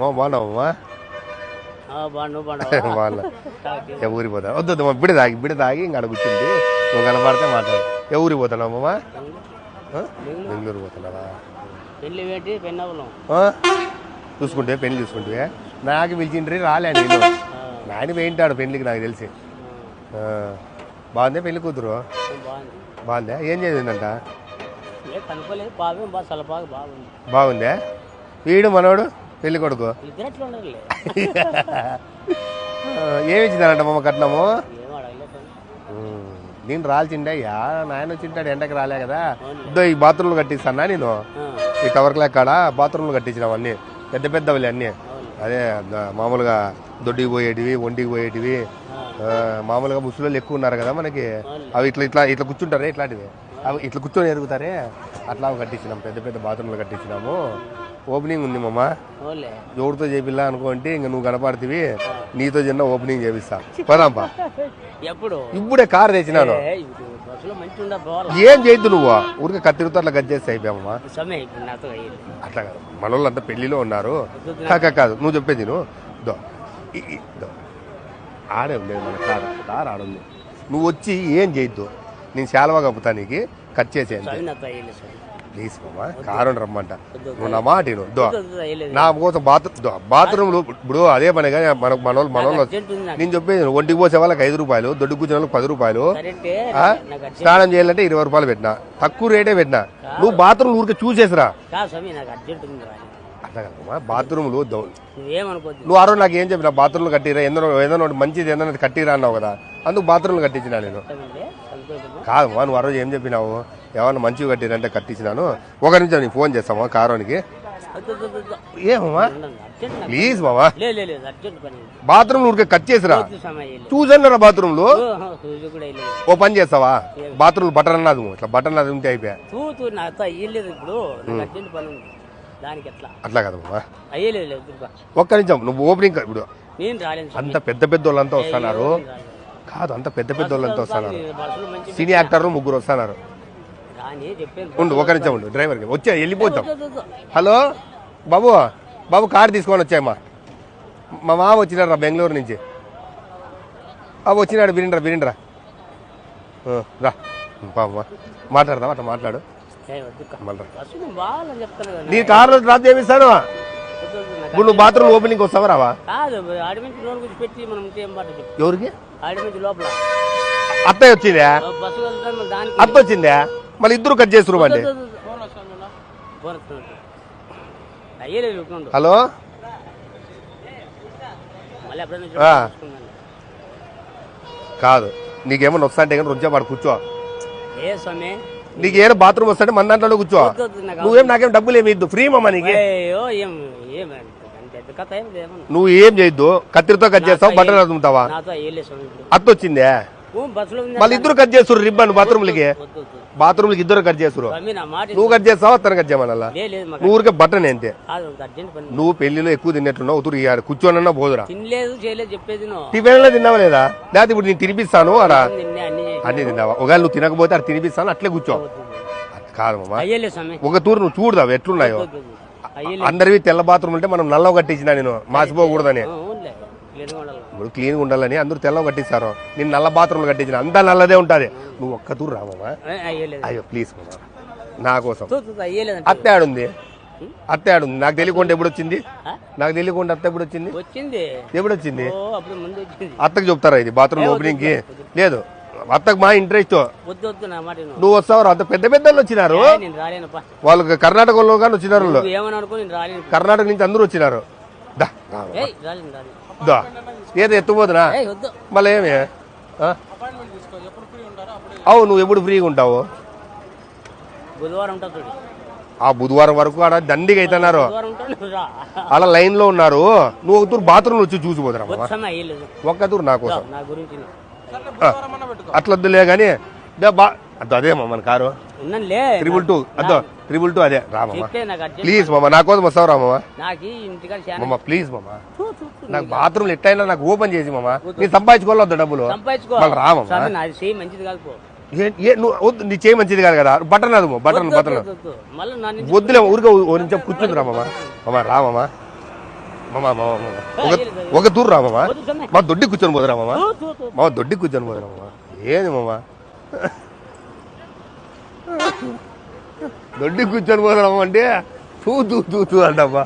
బాగున్నావమ్మా ఏ ఊరికి పోతా వద్దు మా బిడ తాగి బిడ తాగి ఇంకా కూర్చుంది. నువ్వు కనపడితే మాట్లాడు. ఊరికి పోతున్నావమ్మా? బెంగళూరు. పోతున్నావా? చూసుకుంటే పెళ్ళి చూసుకుంటే. నాకు పిలిచిండ్రి రాలే నేను. నాయన పోయింటాడు పెళ్ళికి నాకు తెలిసి. బాగుందే పెళ్ళి కూతురు? బాగుంది. ఏం చేసిందంట? బాగుందే? వీడు మనోడు? పెళ్ళి కొడుకు? ఏమి ఇచ్చిందంట మమ్మ కట్నము? నేను రాల్చిండే. యా నాయన వచ్చింటాడు ఎండకి రాలే కదా. ఇద్దో ఈ బాత్రూమ్లు కట్టిస్తానా నేను? ఈ టవర్ క్లాక్ కాడ బాత్రూమ్లు కట్టించినాం అన్ని. పెద్ద పెద్దవి అన్ని. అదే మామూలుగా దొడ్డికి పోయేటివి ఒంటికి పోయేటివి. మామూలుగా ముసలి ఎక్కువ ఉన్నారు కదా మనకి. అవి ఇట్లా ఇట్లా ఇట్లా కూర్చుంటారే ఇట్లాంటివి. అవి ఇట్లా కూర్చొని ఎరుగుతారే? అట్లా కట్టించినాం పెద్ద పెద్ద బాత్రూమ్లు కట్టించినాము. ఓపెనింగ్ ఉంది మమ్మ ఎవరితో చేపిల్లా అనుకోంటే ఇంక నువ్వు కనపడుతుంది నీతో చిన్న ఓపెనింగ్ చేపిస్తా. పదాంపా ఎప్పుడు? ఇప్పుడే కారు తెచ్చినాను. ఏ, చేయొద్దు నువ్వు? ఊరికి కత్తిరితో అట్లా గజ్జేస్తే అయిపోయామమ్మా అట్లా కాదు. మన వాళ్ళంతా పెళ్ళిలో ఉన్నారు. కాక కాదు నువ్వు చెప్పేది నువ్వు దో. ఆడే ఉండేది మన కారు. కారు ఆడుంది. నువ్వు వచ్చి ఏం చేయొద్దు? నేను శాలవా కప్పుతా నీకు. కట్ చేసేయండి. ప్లీజ్ మామా కారు రమ్మంట. నువ్వు నా మాట. దో. నా కోసం బాత్రూమ్ బాత్రూమ్లు ఇప్పుడు అదే పనిగా మన మన వాళ్ళు మన వాళ్ళు నేను చెప్పేది. ఒంటికి పోసే వాళ్ళకి ఐదు రూపాయలు దొడ్డు కూర్చున్న వాళ్ళకి పది రూపాయలు. స్నానం చేయాలంటే ఇరవై రూపాయలు పెట్టినా. తక్కువ రేటే పెట్టినా. నువ్వు బాత్రూమ్ ఊరికే చూసేసిరా. అట్లా బాత్రూమ్లు నువ్వు ఆ రోజు నాకు ఏం చెప్పినా బాత్రూమ్లు కట్టిరా ఏదో ఏదైనా ఒకటి మంచిది ఏదైనా కట్టిరా అన్నావు కదా. అందుకు బాత్రూమ్లు కట్టించినా నేను. కాదమ్మా నువ్వు ఆ రోజు ఏం చెప్పినావు? ఏమన్నా మంచివి కట్టిరంటే కట్టించినాను. ఒక నిమిషం నీకు ఫోన్ చేస్తామా కారోనికి. ఏమమ్మా? ప్లీజ్ మామా ఉంది. బాత్రూమ్ ఊరికే కట్ చేసిరా? చూసన్నారా కూడా అయ్యలేదు ఓ పని చేస్తావా? బాత్రూమ్ బటన్ అన్నది ఇట్లా బటన్ అది ఉంటే అయిపోయా? అట్లా కదమ్మా ఒక్క నిమిషం నువ్వు ఓపెనింగ్ ఇప్పుడు. అంత పెద్ద పెద్ద వాళ్ళంతా వస్తున్నారు. కాదు అంత పెద్ద పెద్ద వాళ్ళంతా వస్తున్నారు సినీ యాక్టర్లు ముగ్గురు వస్తున్నారు ఉండు ఒక నిమిషం ఉండు డ్రైవర్కి వచ్చా వెళ్ళిపోతాం. హలో? బాబు బాబు కార్ తీసుకొని వచ్చాయమ్మా మా మామ వచ్చినాడు రా బెంగళూరు నుంచి. బాబు వచ్చినాడు బిరిండ్రా బిరిండ్రా రా. పాపమ్మా మాట్లాడదాం అట్లా మాట్లాడు. నీ కార్లో డ్రాప్ చేపిస్తాను. నాకు ఇప్పుడు నువ్వు బాత్రూమ్ ఓపెనింగ్ వస్తావా రావా? ఎవరికి? లోపల. అత్తయ్య వచ్చిందా? అత్త వచ్చిందా? మళ్ళీ ఇద్దరు కట్ అండి. అయ్యలేదు చూసుకోండి హలో. కాదు నీకేమన్నా వస్తా అంటే కానీ రొంచా వాడు కూర్చో నీకేమైనా బాత్రూమ్ వస్తాంటే మన దాంట్లో కూర్చో. నువ్వేం నాకేం డబ్బులు ఏమి ఇద్దు? ఫ్రీ మమ్మా నీకు. నువ్వు ఏం చేయొద్దు? కత్తిరితో కట్ చేస్తావు బట్టలు అదుముతావా నాతో అయ్యలే స్వామి. ఇప్పుడు అత్త వచ్చిందే ఓ, బస్సులో ఉంది మళ్ళీ ఇద్దరు కట్ చేస్తారు రిబ్బన్ బాత్రూమ్లకి. బాత్రూమ్లకి ఇద్దరు కట్ చేస్తారు నువ్వు కట్ చేస్తావా అతను కట్ లేదు మాకు. నువ్వు ఊరికే బట్టనే అంతే. నువ్వు పెళ్ళిలో ఎక్కువ తిన్నట్టున్నావు ఉతురు కూర్చోనన్నా పోదురా. టిఫిన్లో తిన్నావా లేదా? లేకపోతే ఇప్పుడు నేను తినిపిస్తాను అరా. అన్ని తిన్నావా? ఒకవేళ నువ్వు తినకపోతే అది తినిపిస్తాను అట్లే కూర్చో. కాదు ఒక తూరు నువ్వు చూడదావు ఎట్లున్నాయో. అందరివి తెల్ల బాత్రూమ్ ఉంటే మనం నల్లవ కట్టించిన నేను మాసిపోకూడదని. క్లీన్గా ఇప్పుడు క్లీన్గా ఉండాలని అందరూ తెల్లవ కట్టిస్తారు. నేను నల్ల బాత్రూమ్లు కట్టించిన అంతా నల్లదే ఉంటది. నువ్వు ఒక్క తూరు రామమ్మా అయ్యో ప్లీజ్ మామ. నా కోసం. తూ, తూ, తూ, అయ్యలేదంట అత్తే ఆడుంది అత్తే ఆడుంది నాకు తెలియకుండా ఎప్పుడు వచ్చింది? నాకు తెలియకుండా అత్త ఎప్పుడు వచ్చింది. ఎప్పుడు వచ్చింది. అత్తకు చెప్తారా ఇది బాత్రూమ్ ఓపెనింగ్కి లేదు. అత్తకు మా ఇంట్రెస్ట్ వద్దు వద్దు నా మాట విను. నువ్వు వస్తావు? అంత పెద్ద పెద్ద వాళ్ళు వచ్చినారు. ఏ, నేను రాలేనప్పా వాళ్ళకి కర్ణాటకలో కానీ వచ్చినారు వాళ్ళు. నువ్వు ఏమని అనుకో నేను రాలేను కర్ణాటక నుంచి అందరూ వచ్చినారు. దా. రా, రా. ఏయ్ రాలేను రాలేను. దా. ఏదో ఎత్తుపోతున్నా ఏయ్ వద్దు. మళ్ళీ ఏమి? ఆ? అవు నువ్వు ఎప్పుడు ఫ్రీగా ఉంటావు? బుధవారం ఉంటా చూడు. ఆ బుధవారం వరకు ఆడ దండిగా అవుతున్నారు బుధవారం ఉంటా నువ్వు రా. అలా లైన్లో ఉన్నారు. నువ్వు ఒక తూరు బాత్రూమ్ వచ్చి చూసిపోతున్నా మామ. వచ్చామా అయ్యలేదు ఒక్క తూరు నా కోసం. నా గురించి నువ్వు. అట్లా అట్లొద్దులే కానీ గానీ బా అదే అదేమో మన కారు. త్రిబుల్ టూ అద్దు త్రిబుల్ టూ అదే. రామమ్మ ప్లీజ్ మామ నా కోసం వస్తావు రామమ్మ ప్లీజ్ మమ్మ నాకు బాత్రూమ్లు ఎట్టయినా నాకు ఓపెన్ చేసి మమ్మ నేను సంపాదించుకోవాలి డబ్బులు? రామమ్మ నువ్వు నీ చేయి మంచిది కాదు కదా. బటన్ అది బటన్ బటన్ వద్దులే ఊరికే నిమిషం కూర్చుంది రామమ్మ రామమ్మా రామమ్మ ఒక తూరు రామమ్మ మా దొడ్డి కూర్చొని పోదు రామమ్మ మా దొడ్డి కూర్చొని పోదు రామమ్మ ఏది మామ? దొడ్డి కూర్చొని పోదాం అంటే తూ తూ తూ తూ అంటమ్మా